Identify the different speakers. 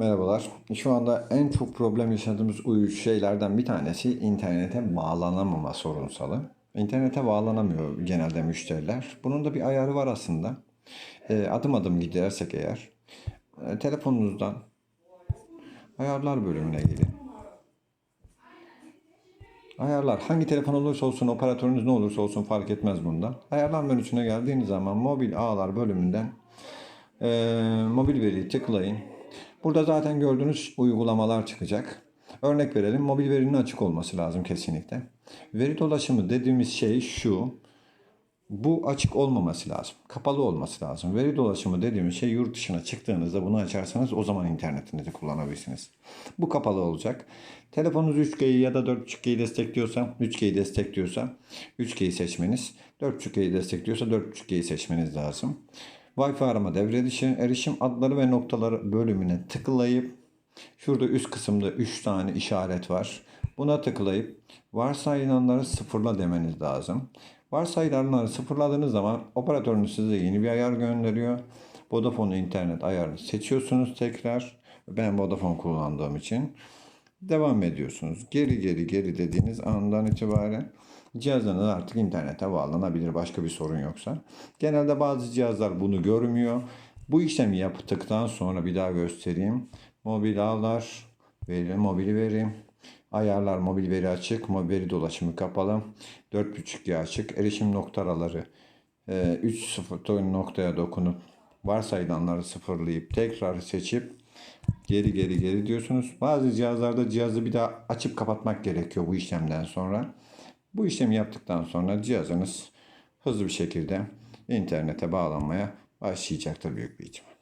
Speaker 1: Merhabalar. Şu anda en çok problem yaşadığımız uy- şeylerden bir tanesi internete bağlanamama sorunsalı. İnternete bağlanamıyor genelde müşteriler. Bunun da bir ayarı var aslında. Ee, adım adım gidersek eğer e, telefonunuzdan ayarlar bölümüne gelin. Ayarlar hangi telefon olursa olsun operatörünüz ne olursa olsun fark etmez bunda. Ayarlar menüsüne geldiğiniz zaman mobil ağlar bölümünden ee, mobil veriyi tıklayın. Burada zaten gördüğünüz uygulamalar çıkacak. Örnek verelim. Mobil verinin açık olması lazım kesinlikle. Veri dolaşımı dediğimiz şey şu. Bu açık olmaması lazım. Kapalı olması lazım. Veri dolaşımı dediğimiz şey yurt dışına çıktığınızda bunu açarsanız o zaman internetinizi kullanabilirsiniz. Bu kapalı olacak. Telefonunuz 3G'yi ya da 4.5G'yi destekliyorsa, 3G'yi destekliyorsa 3G'yi seçmeniz, 4.5G'yi destekliyorsa 4.5G'yi seçmeniz lazım. Wi-Fi arama devre dışı erişim adları ve noktaları bölümüne tıklayıp şurada üst kısımda 3 tane işaret var. Buna tıklayıp varsayılanları sıfırla demeniz lazım. Varsayılanları sıfırladığınız zaman operatörünüz size yeni bir ayar gönderiyor. Vodafone internet ayarını seçiyorsunuz tekrar. Ben Vodafone kullandığım için devam ediyorsunuz. Geri geri geri dediğiniz andan itibaren cihazınız artık internete bağlanabilir başka bir sorun yoksa. Genelde bazı cihazlar bunu görmüyor. Bu işlemi yaptıktan sonra bir daha göstereyim. Mobil ağlar, veri, mobil veri, ayarlar mobil veri açık, mobil veri dolaşımı kapalı, 4.5G açık, erişim nokta araları 3.0 noktaya dokunup varsayılanları sıfırlayıp tekrar seçip geri geri geri diyorsunuz. Bazı cihazlarda cihazı bir daha açıp kapatmak gerekiyor bu işlemden sonra. Bu işlemi yaptıktan sonra cihazınız hızlı bir şekilde internete bağlanmaya başlayacaktır büyük bir ihtimal.